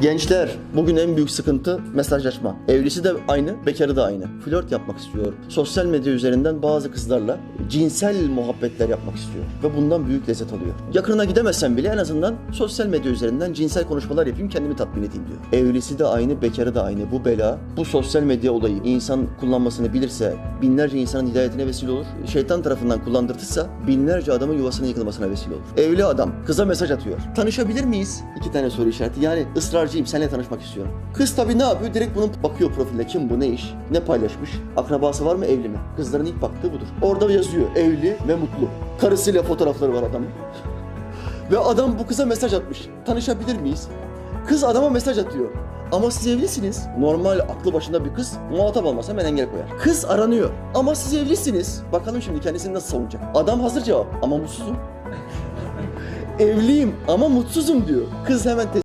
Gençler bugün en büyük sıkıntı mesajlaşma. Evlisi de aynı, bekarı da aynı. Flört yapmak istiyor. Sosyal medya üzerinden bazı kızlarla cinsel muhabbetler yapmak istiyor. Ve bundan büyük lezzet alıyor. Yakınına gidemezsen bile en azından sosyal medya üzerinden cinsel konuşmalar yapayım kendimi tatmin edeyim diyor. Evlisi de aynı, bekarı da aynı. Bu bela, bu sosyal medya olayı insan kullanmasını bilirse binlerce insanın hidayetine vesile olur. Şeytan tarafından kullandırtırsa binlerce adamın yuvasının yıkılmasına vesile olur. Evli adam kıza mesaj atıyor. Tanışabilir miyiz? İki tane soru işareti. Yani ısrarcıyım seninle tanışmak istiyorum. Kız tabii ne yapıyor? Direkt bunun bakıyor profiline. Kim bu? Ne iş? Ne paylaşmış? Akrabası var mı? Evli mi? Kızların ilk baktığı budur. Orada yazıyor. Evli ve mutlu. Karısıyla fotoğrafları var adamın. Ve adam bu kıza mesaj atmış. Tanışabilir miyiz? Kız adama mesaj atıyor. Ama siz evlisiniz. Normal aklı başında bir kız muhatap olmasa hemen engel koyar. Kız aranıyor. Ama siz evlisiniz. Bakalım şimdi kendisini nasıl savunacak. Adam hazır cevap ama mutsuzum. Evliyim ama mutsuzum diyor. Kız hemen